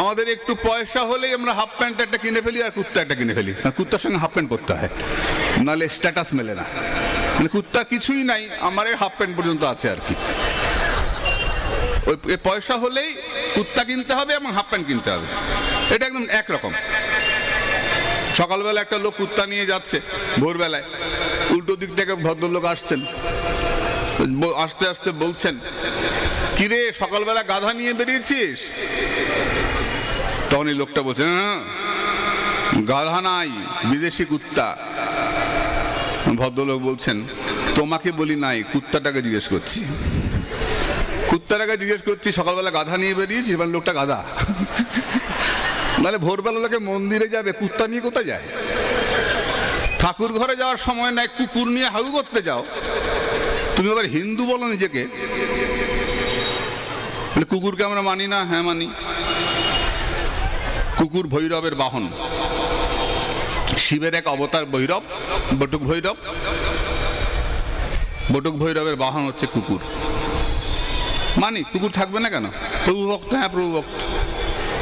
আমাদের একটু পয়সা হলেই আমরা হাফ প্যান্ট একটা কিনে ফেলি আর কুর্তা একটা কিনে ফেলি। কুর্তার সঙ্গে হাফ প্যান্ট পরতে হয়। নাহলে স্ট্যাটাস মেলে না। মানে কুর্তা কিছুই নাই আমার হাফ প্যান্ট পর্যন্ত আছে আর কি। ওই পয়সা হলেই কুর্তা কিনতে হবে এবং হাফ প্যান্ট কিনতে হবে। এটা একদম একরকম সকালবেলা একটা লোক কুত্তা নিয়ে যাচ্ছে, ভোরবেলায়। উল্টো দিক থেকে ভদ্রলোক আসছেন। আস্তে আস্তে বলছেন, কিরে, সকালবেলা গাধা নিয়ে বেরিয়েছিস? তখন এই লোকটা বলছে "হ্যাঁ, গাধা নাই বিদেশি কুত্তা। ভদ্রলোক বলছেন তোমাকে বলি নাই কুত্তাটাকে জিজ্ঞেস করছি। কুত্তাটাকে জিজ্ঞেস করছি সকালবেলা গাধা নিয়ে বেরিয়েছি এবার লোকটা গাধা। নাহলে ভোরবেলা লোকে মন্দিরে যাবে কুত্তা নিয়ে কোথায় যায়? ঠাকুর ঘরে যাওয়ার সময় নাই কুকুর নিয়ে হাউ করতে যাও। তুমি আবার হিন্দু বলো নিজেকে। কুকুরকে আমরা মানি না? হ্যাঁ মানি। কুকুর ভৈরবের বাহন। শিবের এক অবতার ভৈরব, বটুক ভৈরব। বটুক ভৈরবের বাহন হচ্ছে কুকুর। মানি কুকুর থাকবে না কেন? প্রভু ভক্ত হ্যাঁ প্রভু ভক্ত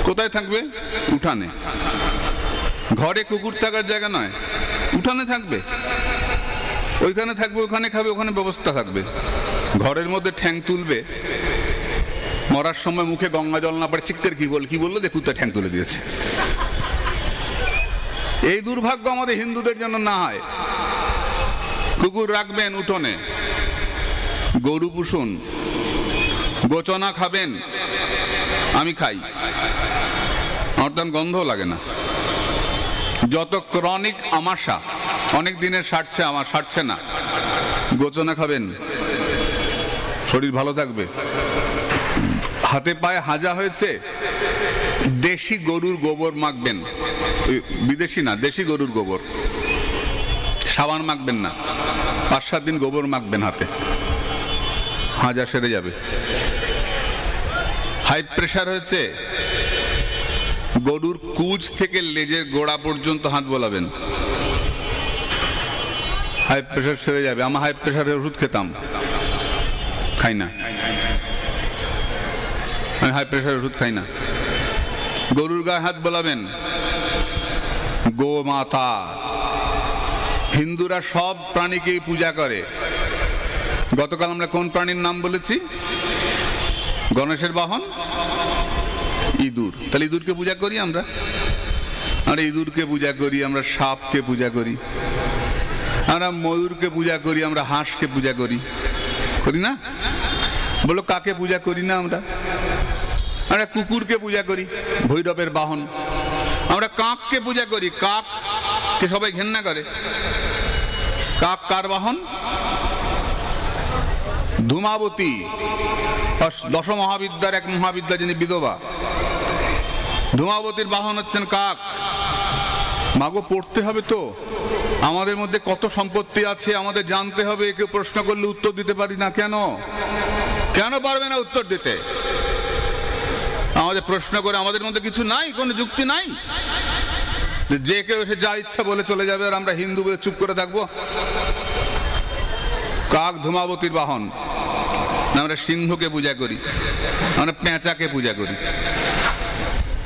কোথায় থাকবে? উঠানে। ঘরে কুকুর থাকার জায়গা নয়। উঠানে থাকবে। ওইখানে থাকবে, ওখানে খাবে, ওখানে ব্যবস্থা থাকবে। ঘরের মধ্যে ঠ্যাং তুলবে। মরার সময় মুখে গঙ্গা জল না পড়ে চিক্কের কি বল কি বলল? যে কুত্তা ঠ্যাং তুলে দিয়েছে। এই দুর্ভাগ্য আমাদের হিন্দুদের জন্য না হয়। কুকুর রাখবেন উঠোনে, গরু পুষুন, গোচনা খাবেন, আমি খাই। তেমন গন্ধও লাগে না। যত ক্রনিক আমাশা, অনেক দিনের সারছে আমার সারছে না। গোচনা খাবেন। শরীর ভালো থাকবে। হাতে পায়ে হাজা হয়েছে? দেশি গরুর গোবর মাখবেন। বিদেশি না, দেশি গরুর গোবর। সাবান মাখবেন না। পাঁচ সাত দিন গোবর মাখবেন হাতে। হাজা সেরে যাবে। হাই প্রেশার হয়েছে। গরুর কুচ থেকে লেজের গোড়া পর্যন্ত হাত বলাবেন। হাই প্রেশার সেরে যাবে। আমার হাই প্রেশারের ওষুধ খেতাম। খাই না। আমি হাই প্রেশার ওষুধ খাই না। গরুর গায়ে হাত বলাবেন। গো মাতা, হিন্দুরা সব প্রাণীকেই পূজা করে। গতকাল আমরা কোন প্রাণীর নাম বলেছি? গণেশের বাহন? ইঁদুর। তাহলে ইঁদুরকে পূজা করি আমরা? আমরা ইঁদুরকে পূজা করি, আমরা সাপকে পূজা করি। আমরা ময়ূরকে পূজা করি, আমরা হাঁসকে পূজা করি। করি না? বলো, কাকে পূজা করি না আমরা? আমরা কুকুরকে পূজা করি, ভৈরবের বাহন। আমরা কাককে পূজা করি কাক কে সবাই ঘেন্না করে। কাক কার বাহন? ধূমাবতী দশ মহাবিদ্যার এক মহাবিদ্যা যিনি বিধবা। ধূমাবতীর বাহন হচ্ছেন কাক। মাগো, পড়তে হবে তো। আমাদের মধ্যে কত সম্পত্তি আছে, আমাদের জানতে হবে। একে প্রশ্ন করলে উত্তর দিতে পারি না। কেন? কেন পারবে না উত্তর দিতে? আমাদের প্রশ্ন করে আমাদের মধ্যে কিছু নাই? কোনো যুক্তি নাই? যে কেউ এসে যা ইচ্ছা বলে চলে যাবে আর আমরা হিন্দু বলে চুপ করে থাকব। কাক ধূমাবতীর বাহন। আমরা সিংহকে পূজা করি। আমরা পেঁচাকে পূজা করি।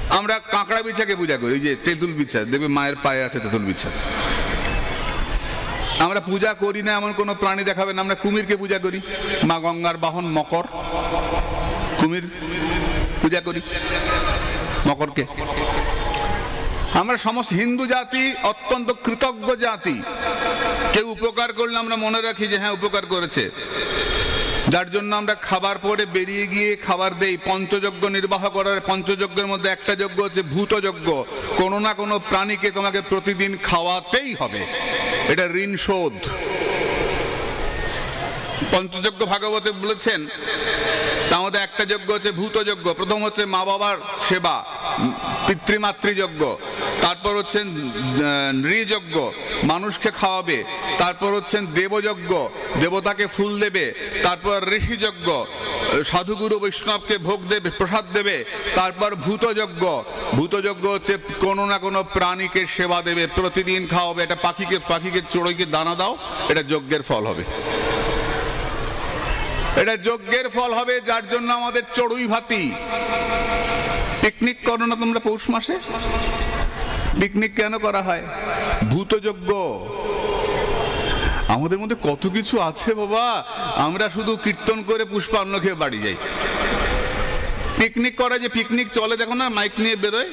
আমরা কাঁকড়া বিছাকে পূজা করি। যে তেঁতুল বিছা, দেখবে মায়ের পায়ে আছে তেঁতুল বিছা। আমরা পূজা করি না, এমন কোনো প্রাণী দেখাবেন আমরা কুমিরকে পূজা করি। মা গঙ্গার বাহন মকর। কুমির। পূজা করি। মকরকে। আমরা সমস্ত হিন্দু জাতি অত্যন্ত কৃতজ্ঞ জাতি। কেউ উপকার করলে আমরা মনে রাখি যে হ্যাঁ উপকার করেছে। যার জন্য আমরা খাবার পরে বেরিয়ে গিয়ে খাবার দেই। পঞ্চযজ্ঞ নির্বাহ করার পঞ্চযজ্ঞের মধ্যে একটা যজ্ঞ হচ্ছে ভূতযজ্ঞ। কোনো না কোনো প্রাণীকে তোমাকে প্রতিদিন খাওয়াতেই হবে। এটা ঋণ শোধ। পঞ্চযজ্ঞ ভাগবতে বলেছেন তার মধ্যে একটা যজ্ঞ হচ্ছে ভূতযজ্ঞ প্রথম হচ্ছে মা বাবার সেবা পিতৃমাতৃযজ্ঞ তারপর হচ্ছেন নৃযজ্ঞ, মানুষকে খাওয়াবে। তারপর হচ্ছেন দেবযজ্ঞ, দেবতাকে ফুল দেবে। তারপর ঋষিযজ্ঞ, সাধুগুরু বৈষ্ণবকে ভোগ দেবে, প্রসাদ দেবে। তারপর ভূতযজ্ঞ। ভূতযজ্ঞ হচ্ছে কোনো না কোনো প্রাণীকে সেবা দেবে, প্রতিদিন খাওয়াবে। এটা পাখিকে পাখিকে চড়ইকে দানা দাও, এটা যজ্ঞের ফল হবে। এটা যজ্ঞের ফল হবে, যার জন্য আমাদের চড়ুই ভাতি। পিকনিক করো না তোমরা পৌষ মাসে? পিকনিক কেন করা হয়? ভূতযজ্ঞ। আমাদের মধ্যে কত কিছু আছে বাবা? আমরা শুধু কীর্তন করে পুষ্পান্ন খেয়ে বাড়ি যাই। পিকনিক করা যে পিকনিক চলে, দেখো না মাইক নিয়ে বেরোয়,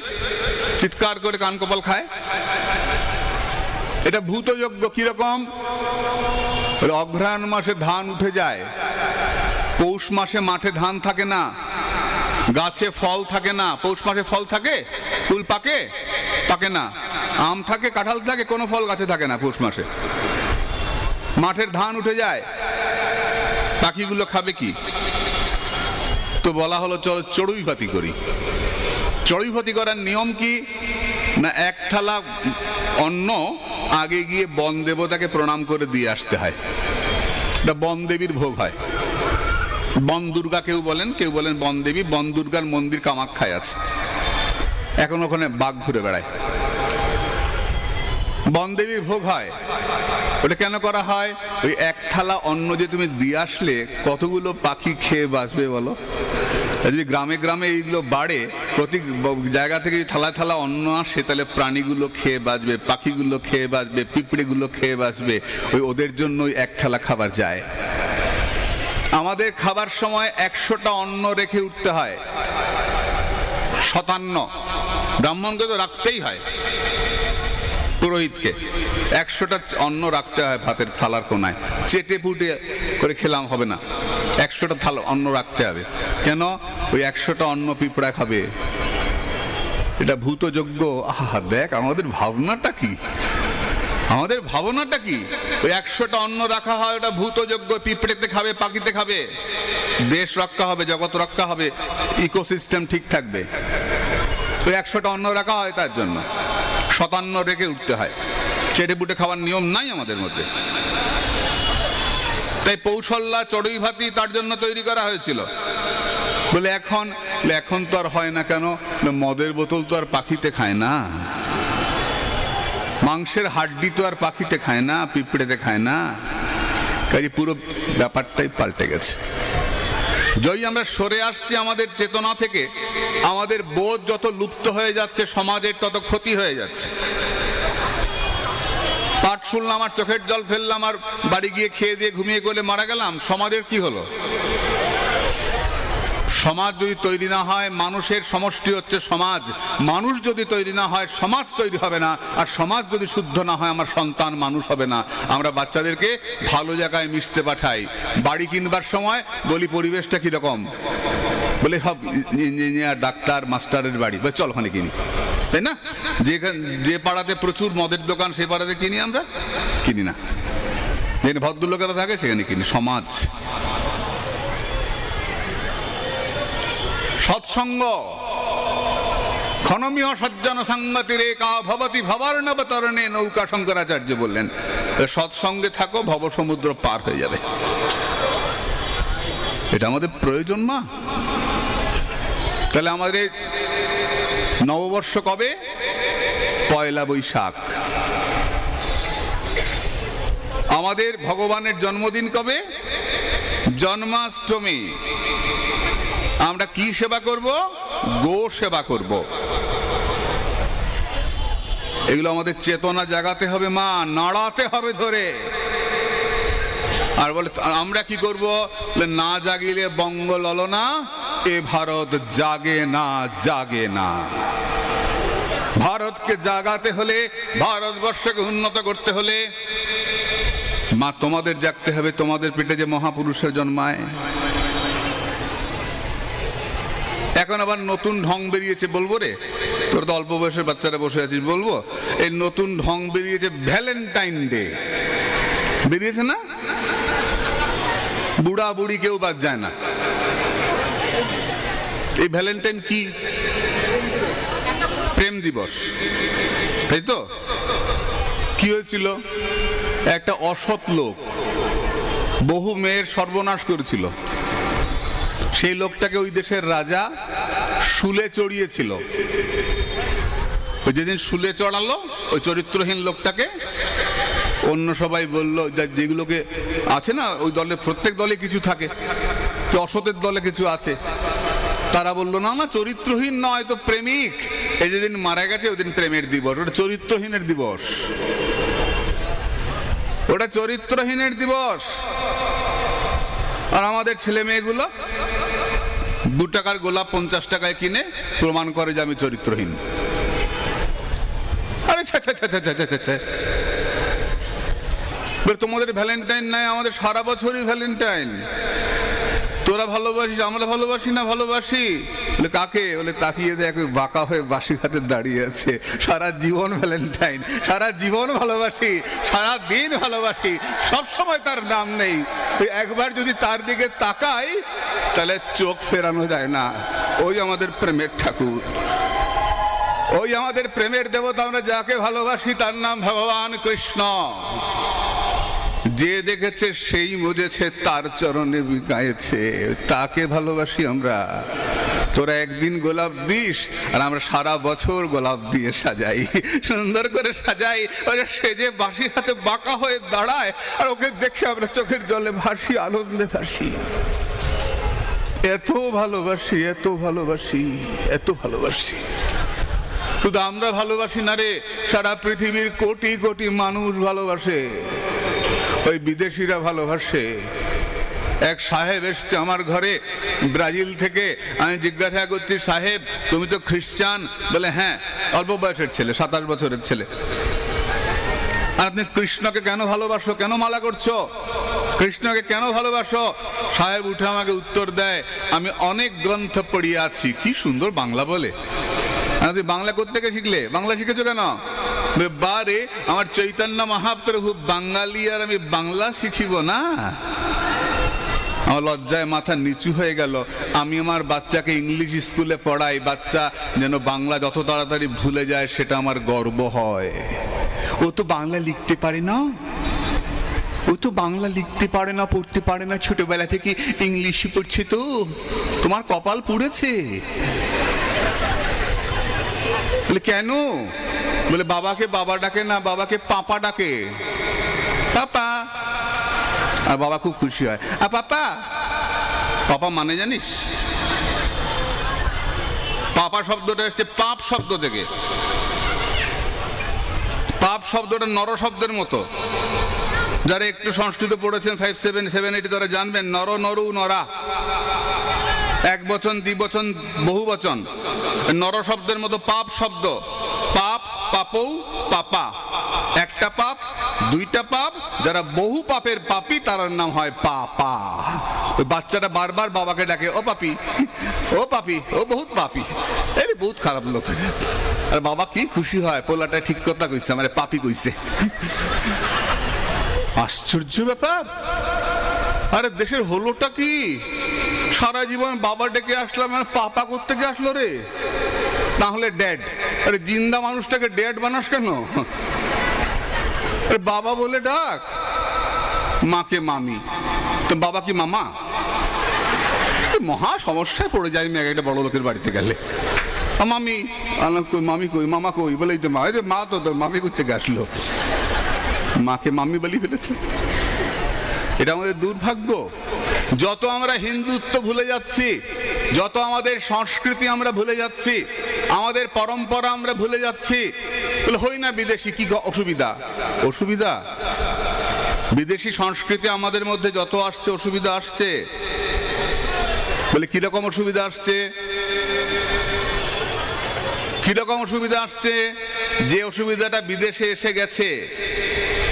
চিৎকার করে কান কপাল খায়। এটা ভূতযজ্ঞ কীরকম? অঘ্রাণ মাসে ধান উঠে যায়। পৌষ মাসে মাঠে ধান থাকে না। গাছে ফল থাকে না। পৌষ মাসে ফল থাকে? ফুল পাকে? পাকে না। আম থাকে, কাঁঠাল থাকে, কোনো ফল গাছে থাকে না পৌষ মাসে। মাঠের ধান উঠে যায়। পাখিগুলো খাবে কি? তো বলা হলো, চলো চড়ুই ভাতি করি। চড়ুই ভাতি করার নিয়ম কি? না, এক থালা অন্ন আগে গিয়ে বন দেবতাকে প্রণাম করে দিয়ে আসতে হয়। এটা বন দেবীর ভোগ হয়। বন দুর্গা কেউ বলেন কেউ বলেন বন দেবী, বন দুর্গার মন্দির কামাখ্যায় আছে। এখন ওখানে বাঘ ঘুরে বেড়ায়। বন দেবীর ভোগ হয়। ওটা কেন করা হয়? ওই এক থালা অন্ন যে তুমি দিয়ে আসলে কতগুলো পাখি খেয়ে বাঁচবে বলো? যদি গ্রামে গ্রামে এইগুলো বাড়ে, প্রতি জায়গা থেকে যদি থালা থালা অন্ন আসে, তাহলে প্রাণীগুলো খেয়ে বাঁচবে, পাখিগুলো খেয়ে বাঁচবে, পিঁপড়েগুলো খেয়ে বাঁচবে। ওই ওদের জন্য এক থালা খাবার যায়। আমাদের খাবার সময় একশোটা অন্ন রেখে উঠতে হয়। শতান্ন। ব্রাহ্মণকে তো রাখতেই হয়। পুরোহিতকে। একশোটা অন্ন রাখতে হয় ভাতের থালার কোনায়। চেটে পুটে করে খেলাম হবে না। একশোটা থালা অন্ন রাখতে হবে। কেন? ওই একশোটা অন্ন পিঁপড়া খাবে। এটা ভূত ভূতযোগ্য। আহা, দেখ, আমাদের ভাবনাটা কি? আমাদের ভাবনাটা কি? ওই একশোটা অন্ন রাখা হয়, ওটা ভূতযোগ্য। পিঁপড়েতে খাবে, পাখিতে খাবে। দেশ রক্ষা হবে, জগৎ রক্ষা হবে, ইকোসিস্টেম ঠিক থাকবে। ওই একশোটা অন্ন রাখা হয় তার জন্য। শতান্ন রেখে উঠতে হয়। চেটে বুটে খাওয়ার নিয়ম নাই আমাদের মধ্যে। তাই পৌষল্লা চড়ুই ভাতি তার জন্য তৈরি করা হয়েছিল। বলে, এখন এখন তো আর হয় না কেন? মদের বোতল তো আর পাখিতে খায় না। মাংসের হাড্ডি তো আর পাখিতে খায় না, পিঁপড়েতে খায় না। কাজে পুরো ব্যাপারটাই পাল্টে গেছে। যদি আমরা সরে আসছি আমাদের চেতনা থেকে। আমাদের বোধ যত লুপ্ত হয়ে যাচ্ছে, সমাজের তত ক্ষতি হয়ে যাচ্ছে। পাঠ শুনলাম আর চোখের জল ফেললাম আর বাড়ি গিয়ে খেয়ে দিয়ে ঘুমিয়ে গেলে মারা গেলাম, সমাজের কি হলো? সমাজ যদি তৈরি না হয়, মানুষের সমষ্টি হচ্ছে সমাজ। মানুষ যদি তৈরি না হয়, সমাজ তৈরি হবে না। আর সমাজ যদি শুদ্ধ না হয়, আমার সন্তান মানুষ হবে না। আমরা বাচ্চাদেরকে ভালো জায়গায় মিশতে পাঠাই। বাড়ি কিনবার সময় বলি, পরিবেশটা কীরকম? বলে, সব ইঞ্জিনিয়ার, ডাক্তার, মাস্টারের বাড়ি। চল ওখানে কিনি। তাই না? যেখানে যে পাড়াতে প্রচুর মদের দোকান সেই পাড়াতে কিনি আমরা? কিনি না। যেখানে ভদ্রলোকেরা থাকে, সেখানে কিনি। সমাজ। সৎসঙ্গ। ক্ষণমীয় সজ্জন সঙ্গতিরে কা ভবতি ভবার্ণবতরণে নৌকা শঙ্করাচার্য বললেন সৎসঙ্গে থাকো, ভবসমুদ্র পার হয়ে যাবে। এটা আমাদের প্রয়োজন, মা। তাহলে আমাদের নববর্ষ কবে? পয়লা বৈশাখ। আমাদের ভগবানের জন্মদিন কবে? জন্মাষ্টমী। আমরা কি সেবা করব? গো সেবা করব। এগুলো আমাদের চেতনা জাগাতে হবে, মা, নাড়াতে হবে ধরে। আর বলে, আমরা কি করব? না জাগিলে বঙ্গ ললনা এ ভারত জাগে না জাগে না। ভারতকে জাগাতে হলে, ভারতবর্ষকে উন্নত করতে হলে, মা, তোমাদের জাগতে হবে, তোমাদের পেটে যে মহাপুরুষের জন্মায়। এখন আবার নতুন ঢং বেরিয়েছে, বলব রে? তোর তো অল্প বয়সের বাচ্চারা বসে আছিস, বলব? এই নতুন ঢং বেরিয়েছে ভ্যালেন্টাইন ডে বেরিয়েছে না? বুড়া বুড়ি কেউ বাদ যায় না। এই ভ্যালেন্টাইন কি? প্রেম দিবস। তাই তো? কি হয়েছিল? একটা অসৎ লোক, বহু মেয়ের সর্বনাশ করেছিল। সেই লোকটাকে ওই দেশের রাজা শুলে চড়িয়েছিল। ওই যেদিন শুলে চড়ালো, ওই চরিত্রহীন লোকটাকে, অন্য সবাই বলল যেগুলোকে আছে না, ওই দলে প্রত্যেক দলে কিছু থাকে। অসতের দলে কিছু আছে। তারা বলল, না না, চরিত্রহীন নয় তো প্রেমিক। এই যেদিন মারা গেছে ওদিন প্রেমের দিবস। ওটা চরিত্রহীনের দিবস। ওটা চরিত্রহীনের দিবস। আর আমাদের ছেলে মেয়েগুলো দু টাকার গোলাপ পঞ্চাশ টাকায় কিনে প্রমাণ করে যে আমি চরিত্রহীন। তোমাদের ভ্যালেন্টাইন নাই, আমাদের সারা বছরই ভ্যালেন্টাইন। তোরা ভালোবাসিস, আমরা ভালোবাসি না, ভালোবাসি? বলে, কাকে? বলে, তাকিয়ে দেখ, ওই বাঁকা হয়ে বাসি হাতে দাঁড়িয়ে আছে। সারা জীবন ভ্যালেন্টাইন সারা জীবন ভালোবাসি, সারা দিন ভালোবাসি, সব সময় তার নাম নেই। ওই একবার যদি তার দিকে তাকাই, তাহলে চোখ ফেরানো যায় না। ওই আমাদের প্রেমের ঠাকুর। ওই আমাদের প্রেমের দেবতা, আমরা যাকে ভালোবাসি, তার নাম ভগবান কৃষ্ণ। যে দেখেছে সেই বুঝেছে তার চরণে বিকায়েছে তাকে ভালোবাসি আমরা। তোরা একদিন গোলাপ দিস, আর আমরা সারা বছর গোলাপ দিয়ে সাজাই। সুন্দর করে সাজাই। ওরা সেজে বাসি হাতে বাঁকা হয়ে দাঁড়ায়, আর ওকে দেখে আমরা চোখের জলে ভাসি, আনন্দে ভাসি। এত ভালোবাসি এত ভালোবাসি এত ভালোবাসি। শুধু আমরা ভালোবাসি না রে, সারা পৃথিবীর কোটি কোটি মানুষ ভালোবাসে। ওই বিদেশিরা ভালোবাসে। এক সাহেব এসছে আমার ঘরে, ব্রাজিল থেকে। আমি জিজ্ঞাসা করছি, সাহেব, তুমি তো খ্রিস্টান? বলে হ্যাঁ অল্প বয়সের ছেলে, সাতাশ বছরের ছেলে। আর আপনি কৃষ্ণকে কেন ভালোবাসো? কেন মালা করছ? কৃষ্ণকে কেন ভালোবাসো? সাহেব উঠে আমাকে উত্তর দেয়, আমি অনেক গ্রন্থ পড়িয়াছি কি সুন্দর বাংলা বলে। বাংলা কোথেকে শিখলে? বাংলা শিখেছো কেন? বারে, আমার চৈতন্য মহাপ্রভু বাঙালি আর আমি বাংলা শিখিব না? আমার লজ্জায় মাথা নিচু হয়ে গেল। আমি আমার বাচ্চাকে ইংলিশ স্কুলে পড়াই, বাচ্চা যেন বাংলা যত তাড়াতাড়ি ভুলে যায় সেটা আমার গর্ব হয়। ও তো বাংলা লিখতে পারে না? ও তো বাংলা লিখতে পারে না, পড়তে পারে না, ছোটবেলা থেকে ইংলিশে পড়ছে তো। তোমার কপাল পুড়েছে। বলে, কেন? বলে, বাবাকে বাবা ডাকে না, বাবাকে পাপা ডাকে। পাপা? আর বাবা খুব খুশি হয়, আর পাপা? পাপা মানে জানিস? পাপা শব্দটা এসছে পাপ শব্দ থেকে। পাপ শব্দটা নর শব্দের মতো। যারা একটু সংস্কৃত পড়েছেন ফাইভ সেভেন সেভেন এইটি তারা জানবেন, নর, নরু, নরা। এক বচন দ্বিবচন বহু বচন। নর শব্দের মতো পাপ শব্দ। পাপ, পাপৌ, পাপা। একটা পাপ, দুইটা পাপ, যারা বহু পাপের পাপি, তার নাম হয় পাপা। ওই বাচ্চাটা বারবার বাবাকে ডাকে, ও পাপি ও পাপি, ও বহুত পাপি। এই বহুত খারাপ লোক আর বাবা কি খুশি হয়, পোলাটা ঠিক কথা কইছে মানে পাপি কইছে। আশ্চর্য ব্যাপার। আরে দেশের হলোটা কি? সারা জীবন বাবা ডেকে আসলাম পাপা করতে গিয়ে আসলো রে। তাহলে ড্যাড আরে জিন্দা মানুষটাকে ড্যাড বানাস কেন? বাবা বলে ডাক। মাকে মামি। তো বাবা কি মামা? মহা সমস্যায় পড়ে যায় মেয়ে একটা বড় লোকের বাড়িতে গেলে। মামি। কই মামি কই, মামা কই? বলেই তো মা। মা তো তোর মামি করতে আসলো। মাকে মামি বলি ফেলেছে। এটা আমাদের দুর্ভাগ্য। যত আমরা হিন্দুত্ব ভুলে যাচ্ছি, যত আমাদের সংস্কৃতি আমরা ভুলে যাচ্ছি, আমাদের পরম্পরা আমরা ভুলে যাচ্ছি হই না বিদেশি, কি অসুবিধা? অসুবিধা? বিদেশি সংস্কৃতি আমাদের মধ্যে যত আসছে, অসুবিধা আসছে। বলে কীরকম অসুবিধা আসছে? কীরকম অসুবিধা আসছে? যে অসুবিধাটা বিদেশে এসে গেছে,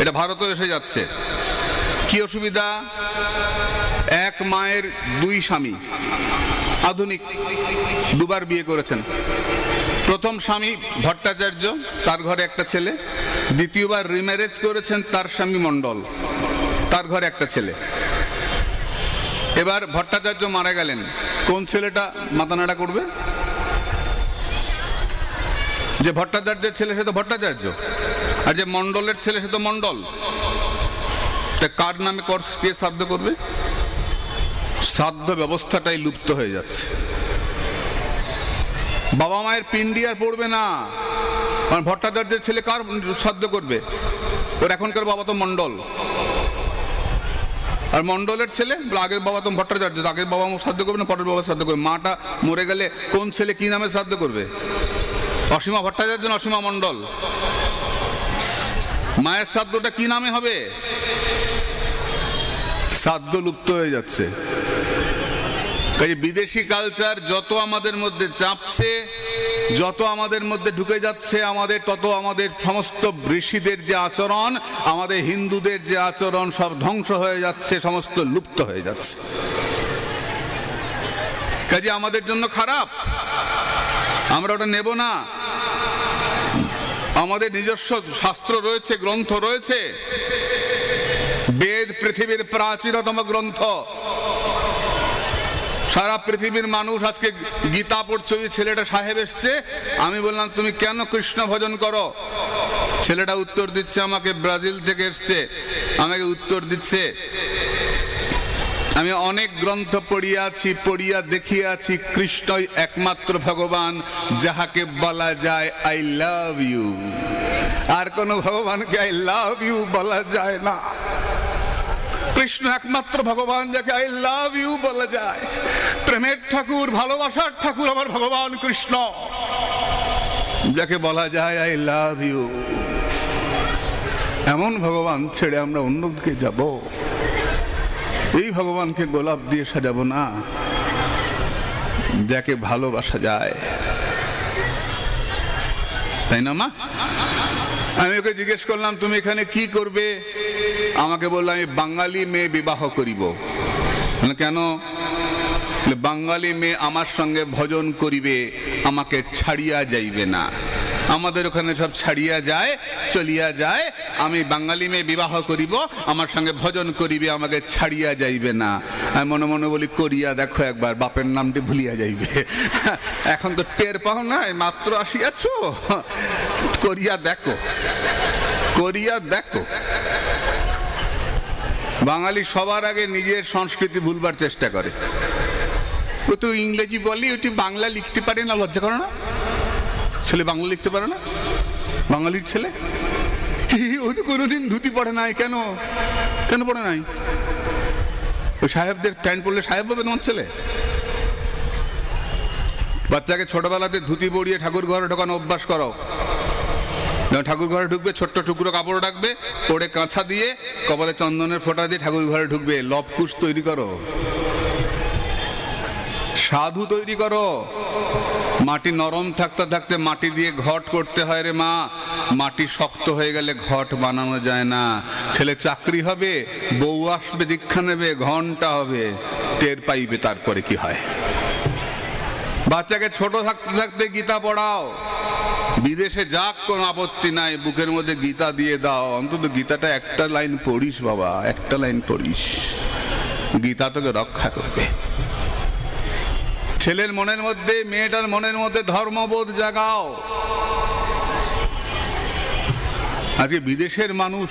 এটা ভারতেও এসে যাচ্ছে। কি অসুবিধা? এক মায়ের দুই স্বামী। আধুনিক। দুবার বিয়ে করেছেন। প্রথম স্বামী ভট্টাচার্য, তার ঘরে একটা ছেলে। দ্বিতীয়বার রিম্যারেজ করেছেন তার স্বামী মণ্ডল, তার ঘরে একটা ছেলে। এবার ভট্টাচার্য মারা গেলেন। কোন ছেলেটা মাতানাড়া করবে? যে ভট্টাচার্যের ছেলে সে তো ভট্টাচার্য, আর যে মণ্ডলের ছেলে সে তো মণ্ডল। তা কার নামে কর কে শ্রাদ্ধ করবে? শ্রাদ্ধ ব্যবস্থাটাই লুপ্ত হয়ে যাচ্ছে। বাবা মায়ের পিন্ডি আর পড়বে না। কারণ ভট্টাচার্যের ছেলে কার শ্রাদ্ধ করবে? ওর এখনকার বাবা তো মণ্ডল। আর মণ্ডলের ছেলে, আগের বাবা তো ভট্টাচার্য, আগের বাবা শ্রাদ্ধ করবে না, পরের বাবা শ্রাদ্ধ করবে। মাটা মরে গেলে কোন ছেলে কি নামে শ্রাদ্ধ করবে? অসীমা ভট্টাচার্য অসীমা মণ্ডল? মায়ের শ্রাদ্ধটা কি নামে হবে? শ্রাদ্ধ লুপ্ত হয়ে যাচ্ছে। কাজে বিদেশি কালচার যত আমাদের মধ্যে চাপছে, যত আমাদের মধ্যে ঢুকে যাচ্ছে, আমাদের তত আমাদের সমস্ত ঋষিদের যে আচরণ, আমাদের হিন্দুদের যে আচরণ সব ধ্বংস হয়ে যাচ্ছে, সমস্ত লুপ্ত হয়ে যাচ্ছে। কাজে আমাদের জন্য খারাপ। আমরা ওটা নেব না। আমাদের নিজস্ব শাস্ত্র রয়েছে, গ্রন্থ রয়েছে। বেদ পৃথিবীর প্রাচীনতম গ্রন্থ। সারা পৃথিবীর মানুষ আজকে গীতা পড়ছে, ওই ছেলেটা সাহেব এসছে। আমি বললাম, তুমি কেন কৃষ্ণ ভজন করো? ছেলেটা উত্তর দিচ্ছে, আমাকে ব্রাজিল থেকে এসছে। আমাকে উত্তর দিচ্ছে, আমি অনেক গ্রন্থ পড়িয়াছি পড়িয়া দেখিয়াছি কৃষ্ণই একমাত্র ভগবান, যাহাকে বলা যায় আই লাভ ইউ আর কোন ভগবানকে আই লাভ ইউ বলা যায় না। কৃষ্ণ একমাত্র ভগবান যাকে আই লাভ ইউ বলা যায়। প্রেমের ঠাকুর, ভালোবাসার ঠাকুর আমার ভগবান কৃষ্ণ। যাকে বলা যায় আই লাভ ইউ এমন ভগবান ছেড়ে আমরা অন্যকে যাব। এই ভগবানকে গোলাপ দিয়ে সাজাবো না। যাকে ভালোবাসা যায়। তাই না মা? আমি ওকে জিজ্ঞেস করলাম, তুমি এখানে কি করবে? আমাকে বলল, আমি বাঙালি মেয়ে বিবাহ করিব। কেন? বাঙালি মেয়ে আমার সঙ্গে ভজন করিবে, আমাকে ছাড়িয়া যাইবে না। আমাদের ওখানে সব ছাড়িয়া যায়, চলিয়া যায়। আমি বাঙালি মেয়ে বিবাহ করিব, আমার সঙ্গে ভজন করিবে, আমাকে ছাড়িয়া যাইবে না। আমি মনে মনে বলি, করিয়া দেখো একবার, বাপের নামটি ভুলিয়া যাইবে। এখন তো টের পাও না, এই মাত্র আসিয়াছ? করিয়া দেখো করিয়া দেখো। বাঙালি সবার আগে নিজের সংস্কৃতি ভুলবার চেষ্টা করে। ও তো ইংরেজি বলি ওটি বাংলা লিখতে পারে না, লজ্জা করে না। ছেলে বাংলা লিখতে পারে না? বাঙালির ছেলে? ও তো কোনোদিন ধুতি পড়ে নাই, কেন? কেন পড়ে নাই? ওই সাহেবদের প্যান্ট পরলে সাহেব হবে তোমার ছেলে? বাচ্চাকে ছোটবেলাতে ধুতি পরিয়ে ঠাকুর ঘরে ঢোকানো অভ্যাস করো যখন ঠাকুর ঘরে ঢুকবে, ছোট্ট টুকরো কাপড় রাখবে, পরে কাঁচা দিয়ে কপালে চন্দনের ফোঁটা দিয়ে ঠাকুর ঘরে ঢুকবে। লবকুশ তৈরি করো। সাধু তৈরি করো। মাটি নরম থাকতে থাকতে মাটি দিয়ে ঘট করতে হয় রে মা। মাটি শক্ত হয়ে গেলে ঘট বানানো যায় না। ছেলে চাকরি হবে, বউ আসবে, দীক্ষা নেবে, ঘণ্টা হবে, টের পাইবে তারপরে কি হয়। বাচ্চাকে ছোট থাকতে থাকতে গীতা পড়াও। বিদেশে যাক, কোনো আপত্তি নাই, বুকের মধ্যে গীতা দিয়ে দাও। অন্তত গীতাটা একটা লাইন পড়িস বাবা, একটা লাইন পড়িস। গীতা তোকে রক্ষা করবে। ছেলের মনের মধ্যে, মেয়েটার মনের মধ্যে ধর্মবোধ জাগাও। আজকে বিদেশের মানুষ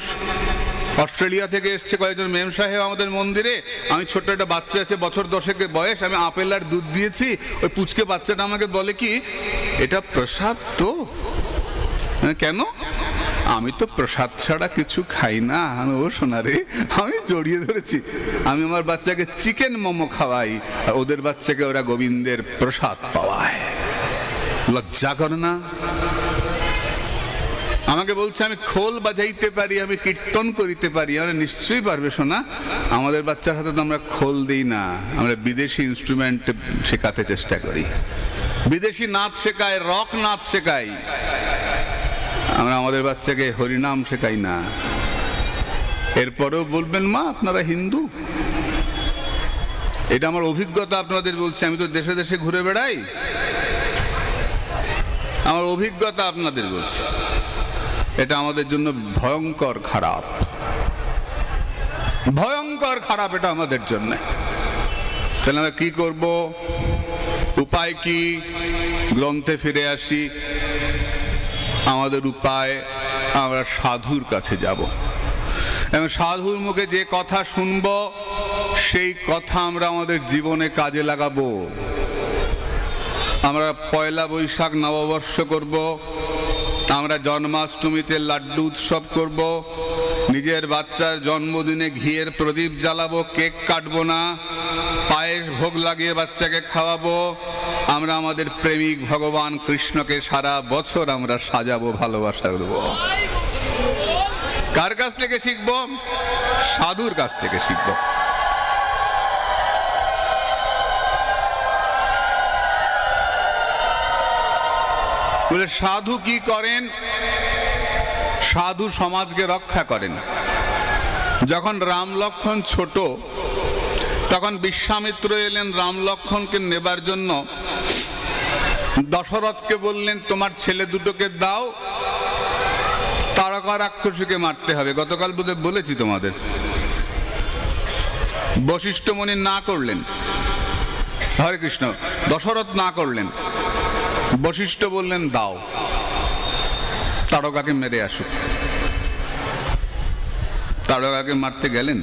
অস্ট্রেলিয়া থেকে এসছে কয়েকজন মেম সাহেব আমাদের মন্দিরে। আমি ছোট্ট একটা বাচ্চা আছে বছর দশেকের বয়স আমি আপেল আর দুধ দিয়েছি। ওই পুচকে বাচ্চাটা আমাকে বলে কি এটা প্রসাদ তো? আমি, কেন? আমি তো প্রসাদ ছাড়া কিছু খাই না। ও শোনা রে আমি জড়িয়ে ধরেছি। আমি আমার বাচ্চাকে চিকেন মোমো খাওয়াই আর ওদের বাচ্চাকে ওরা গোবিন্দের প্রসাদ পাওয়ায়। লজ্জা করে না। আমাকে বলছে, আমি খোল বাজাইতে পারি, আমি কীর্তন করিতে পারি। আমরা নিশ্চয়ই পারবে শোনা আমাদের বাচ্চার হাতে তো আমরা খোল দিই না। আমরা বিদেশি ইনস্ট্রুমেন্ট শেখাতে চেষ্টা করি। বিদেশি নাচ শেখায় রক নাচ শেখাই। আমরা আমাদের বাচ্চাকে হরিনাম শেখাই না। এরপরেও বলবেন, মা, আপনারা হিন্দু? এটা আমার অভিজ্ঞতা আপনাদের বলছি, আমি তো দেশে দেশে ঘুরে বেড়াই। আমার অভিজ্ঞতা আপনাদের বলছি। এটা আমাদের জন্য ভয়ঙ্কর খারাপ। ভয়ঙ্কর খারাপ এটা আমাদের জন্য। তাহলে আমরা কি করব? উপায় কি? গ্রন্থে ফিরে আসি। আমাদের উপায়, আমরা সাধুর কাছে যাব। এবং সাধুর মুখে যে কথা শুনব, সেই কথা আমরা আমাদের জীবনে কাজে লাগাবো। আমরা পয়লা বৈশাখ নববর্ষ করব। আমরা জন্মাষ্টমীতে লাড্ডু উৎসব করব। নিজের বাচ্চার জন্মদিনে ঘিয়ের প্রদীপ জ্বালাবো, কেক কাটবো না, পায়েস ভোগ লাগিয়ে বাচ্চাকে খাওয়াবো। আমরা আমাদের প্রেমিক ভগবান কৃষ্ণকে সারা বছর আমরা সাজাবো, ভালোবাসা দেবো কার কাছ থেকে শিখব? সাধুর কাছ থেকে শিখব। বলে, সাধু কি করেন? সাধু সমাজকে রক্ষা করেন। যখন রাম লক্ষণ ছোট, তখন বিশ্বামিত্র এলেন রাম লক্ষণকে নেবার জন্য। দশরথকে বললেন, তোমার ছেলে দুটোকে দাও, তারকা রাক্ষসীকে মারতে হবে। গতকাল বোধহয় বলেছি তোমাদের। বশিষ্ঠ মনি না করলেন। হরে কৃষ্ণ, দশরথ না করলেন। বশিষ্ঠ বললেন, দাও। তারকাকে মেরে আসুক। তারকাকে মারতে গেলেন,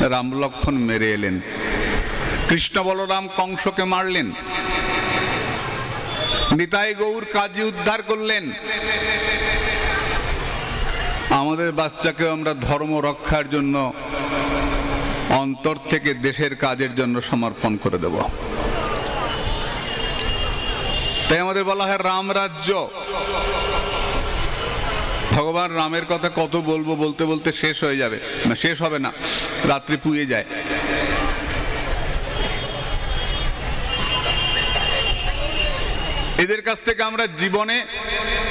রাম লক্ষণ মেরে এলেন। কৃষ্ণ বলরাম কংসকে মারলেন। নিতাই গৌর কাজী উদ্ধার করলেন। আমাদের বাচ্চাকে আমরা ধর্ম রক্ষার জন্য অন্তর থেকে দেশের কাজের জন্য সমর্পণ করে দেব। তাই আমাদের বলা হয় রাম রাজ্য। ভগবান রামের কথা কত বলব বলতে বলতে শেষ হয়ে যাবে। না, শেষ হবে না, রাত্রি পুয়ে যায়। এদের কাছ থেকে আমরা জীবনে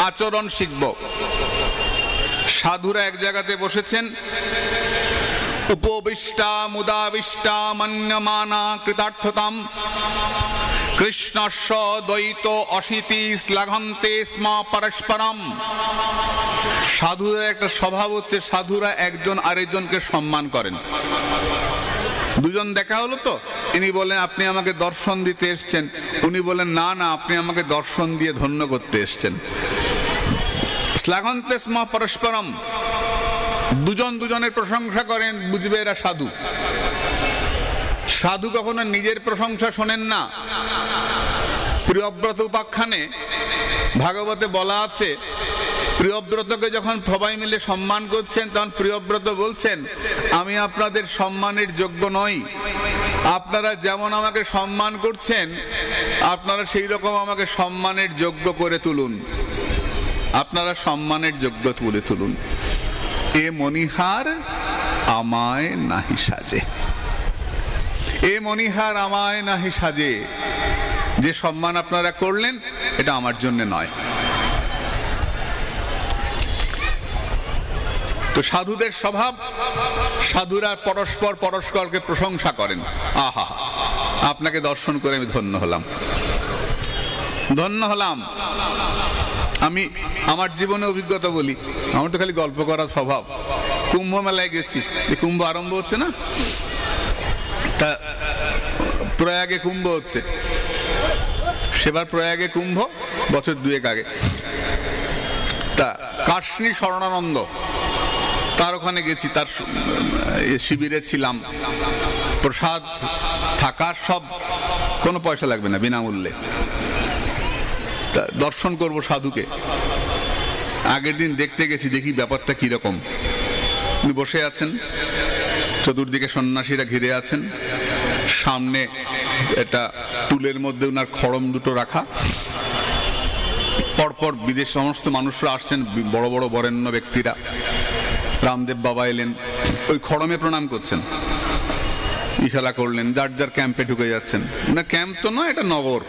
আচরণ শিখব। সাধুরা এক জায়গাতে বসেছেন উপবিষ্টা মুদাবিষ্টা মান্যমানা কৃতার্থতাম কৃষ্ণস্ব দ্বৈত অশীতি শ্লাঘন্তে স্ম পরস্পরম সাধুদের একটা স্বভাব হচ্ছে সাধুরা একজন আরেকজনকে সম্মান করেন। দুজন দেখা হলো তো? ইনি বলেন, আপনি আমাকে দর্শন দিতে এসছেন। উনি বলেন, না না, আপনি আমাকে দর্শন দিয়ে ধন্য করতে এসছেন। শ্লাঘন্তে স্ম পরস্পরম। দুজন দুজনের প্রশংসা করেন, বুঝবে এরা সাধু। সাধু কখনো নিজের প্রশংসা শোনেন না। প্রিয়ব্রত উপাখ্যানে ভাগবতে বলা আছে, প্রিয়ব্রতকে যখন সবাই মিলে সম্মান করছেন, তখন প্রিয়ব্রত বলছেন, আমি আপনাদের সম্মানের যোগ্য নই। আপনারা যেমন আমাকে সম্মান করছেন, আপনারা সেই রকম আমাকে সম্মানের যোগ্য করে তুলুন। আপনারা সম্মানের যোগ্য তুলে তুলুন। এ মনিহার আমায় নাহি সাজে। এ মনিহার আমায় নাহি সাজে। যে সম্মান আপনারা করলেন, এটা আমার জন্য নয়। তো সাধুদের স্বভাব, সাধুরা পরস্পর পরস্পরকে প্রশংসা করেন। আহা, আপনাকে দর্শন করে আমি ধন্য হলাম। ধন্য হলাম। আমি আমার জীবনে অভিজ্ঞতা বলি, আমার তো খালি গল্প করার স্বভাব। কুম্ভ মেলায় গেছি এই কুম্ভ আরম্ভ হচ্ছে না? তা প্রয়াগে কুম্ভ হচ্ছে। সেবার প্রয়াগে কুম্ভ, বছর দুয়েক আগে। তা কাশ্মীর স্বর্ণানন্দ, তার ওখানে গেছি, তার শিবিরে ছিলাম। প্রসাদ, থাকার সব, কোনো পয়সা লাগবে না, বিনামূল্যে। দর্শন করব সাধুকে। আগের দিন দেখতে গেছি, দেখি ব্যাপারটা কীরকম। উনি বসে আছেন, চতুর্দিকে সন্ন্যাসীরা ঘিরে আছেন, সামনে এটা টুলের মধ্যে ওনার খড়ম দুটো রাখা। পরপর বিদেশ সমস্ত মানুষরা আসছেন বড় বড় বরেণ্য ব্যক্তিরা। রামদেব বাবা এলেন, ওই খড়মে প্রণাম করছেন। ইশারা করলেন, যার যার ক্যাম্পে ঢুকে যাচ্ছেন। না, ক্যাম্প তো নয়, এটা নগর।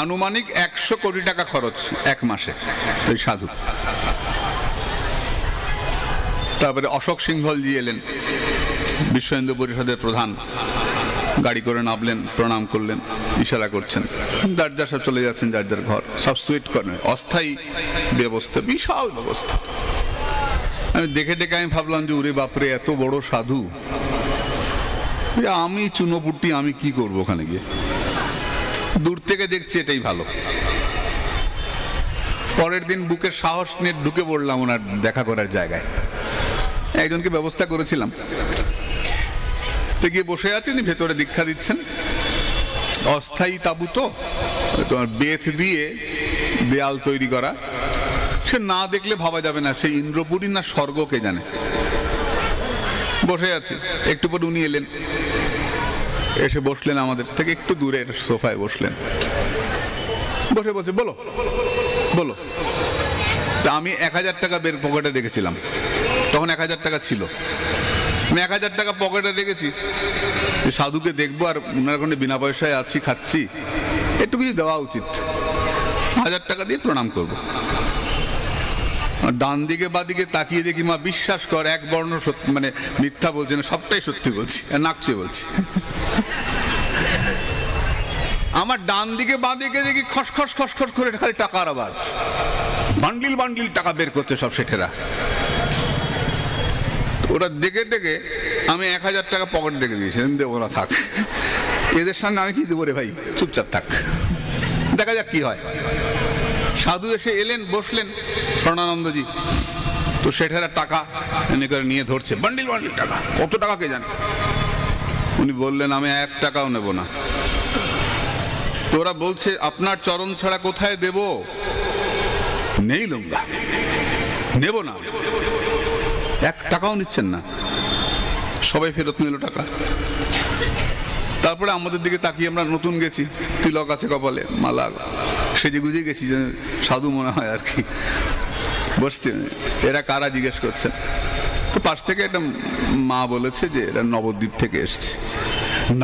আনুমানিক একশো কোটি টাকা খরচ এক মাসে ওই সাধু। তারপরে অশোক সিংহলজি এলেন বিশ্ব হিন্দু পরিষদের প্রধান। গাড়ি করে নামলেন, প্রণাম করলেন, ইশারা করছেন। যার যার সব চলে যাচ্ছেন, যার যার ঘর, সব সুইট করেন অস্থায়ী ব্যবস্থা, বিশাল ব্যবস্থা। আমি দেখে দেখে আমি ভাবলাম যে উরে বাপরে, এত বড় সাধু। আমি চুনোপুটি, আমি কি করব ওখানে গিয়ে? দূর থেকে দেখছি এটাই ভালো। পরের দিন বুকের সাহস নিয়ে ঢুকে পড়লাম ওনার দেখা করার জায়গায়। একজনকে ব্যবস্থা করেছিলাম। গিয়ে বসে আছেন, ভেতরে দীক্ষা দিচ্ছেন। অস্থায়ী তাবু তো, তোমার বেথ দিয়ে দেয়াল তৈরি করা। সে না দেখলে ভাবা যাবে না সে ইন্দ্রপুরী না স্বর্গকে জানে। বসে আছে, একটু পর উনি এলেন। এসে বসলেন আমাদের থেকে, একটু দূরে সোফায় বসলেন। বসে বসে, বলো বলো। তা আমি এক হাজার টাকা বের পকেটে রেখেছিলাম। তখন এক হাজার টাকা ছিল। আমি এক হাজার টাকা পকেটে রেখেছি। সাধুকে দেখব আর ওনার ওখানে বিনা পয়সায় আছি, খাচ্ছি, একটু কিছু দেওয়া উচিত। হাজার টাকা দিয়ে প্রণাম করব। ডান দিকে বা দিকে তাকিয়ে দেখি মা বিশ্বাস কর, এক বর্ণ মানে মিথ্যা বলছে না, সবটাই সত্যি বলছি, আর নাক বলছি। আমার ডান দিকে বাঁ দিকে দেখি খসখস খসখস করে খালি টাকার আওয়াজ। বান্ডিল বান্ডিল টাকা বের করছে সব সেঠেরা। ওরা দেখে ডেকে আমি এক হাজার টাকা পকেট ডেকে দিয়েছি দেবো না, থাক। এদের সামনে আমি কি দেবো রে ভাই? চুপচাপ থাক। দেখা যাক কি হয়। সাধু এসে এলেন, বসলেন। স্বর্ণানন্দজি তো সেঠেরা টাকা এনে করে নিয়ে ধরছে। বান্ডিল বান্ডিল টাকা। কত টাকা কে জানে? উনি বললেন, আমি এক টাকাও নেব না। তো ওরা বলছে, আপনার চরণ ছাড়া কোথায় দেব? নেই লঙ্গা নেব না। এক টাকাও নিচ্ছেন না। সবাই ফেরত নিল টাকা। তারপরে আমাদের দিকে তাকিয়ে আমরা নতুন গেছি। তিলক আছে কপালে, মালা সেজে গুজে গেছি যে সাধু মনে হয় আর কি। বসছে। এরা কারা জিজ্ঞেস করছেন তো পাশ থেকে একটা মা বলেছে যে এরা নবদ্বীপ থেকে এসছে।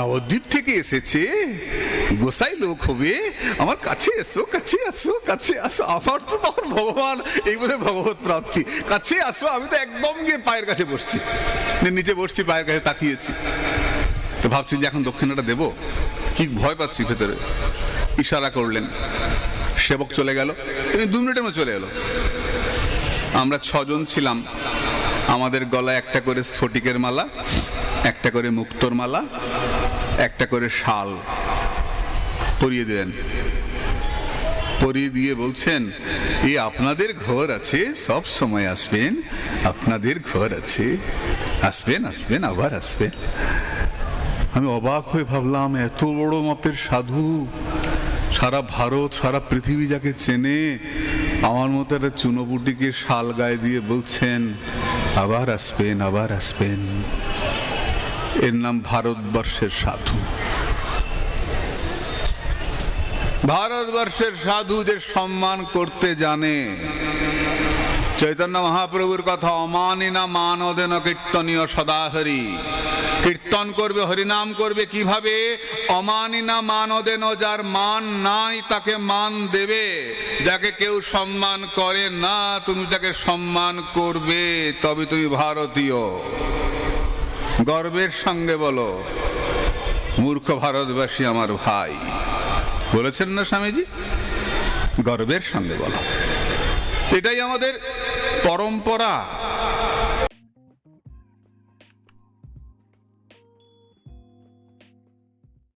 নবদ্বীপ থেকে এসেছে? গোসাই লোক হবে? আমার কাছে এসো, কাছে আসো কাছে আসো। আমার তো তখন ভগবান, এই বোধ ভগবত প্রাপ্তি। কাছে আসো, আমি তো একদম গিয়ে পায়ের কাছে বসছি। নিচে বসছি, পায়ের কাছে তাকিয়েছি। তো ভাবছি যে এখন দক্ষিণাটা দেবো? কি ভয় পাচ্ছি ভেতরে। ইশারা করলেন। সেবক চলে গেল। দু মিনিটের মধ্যে চলে এলো। আমরা ছজন ছিলাম। আমাদের গলায় একটা করে স্ফটিকের মালা, একটা করে মুক্তোর মালা, একটা করে শাল পরিয়ে দেন পরিয়ে দিয়ে বলছেন এই আপনাদের ঘর আছে, সব সময় আসবেন, আপনাদের ঘর আছে, আসবেন আসবেন, আবার আসবেন। আমি অবাক হয়ে ভাবলাম, এত বড় মাপের সাধু, সারা ভারত, সারা পৃথিবী যাকে চেনে আমার মতো একটা চুনোপুটিকে শাল গায়ে দিয়ে বলছেন, আবার আসবেন আবার আসবেন। এর নাম ভারতবর্ষের সাধু। ভারতবর্ষের সাধু যে সম্মান করতে জানে, চৈতন্য মহাপ্রভুর কথা অমানি না কীর্তনীয় সদাহরি। কীর্তন করবে, হরিনাম করবে, কীভাবে? অমানি না মান মানদেন যার মান নাই তাকে মান দেবে। যাকে কেউ সম্মান করে না, তুমি তাকে সম্মান করবে, তবে তুমি ভারতীয়। গর্বের সঙ্গে বলো, মূর্খ ভারতবাসী আমার ভাই। বলেছেন না স্বামীজি? গর্বের সঙ্গে বলো। এটাই আমাদের পরম্পরা।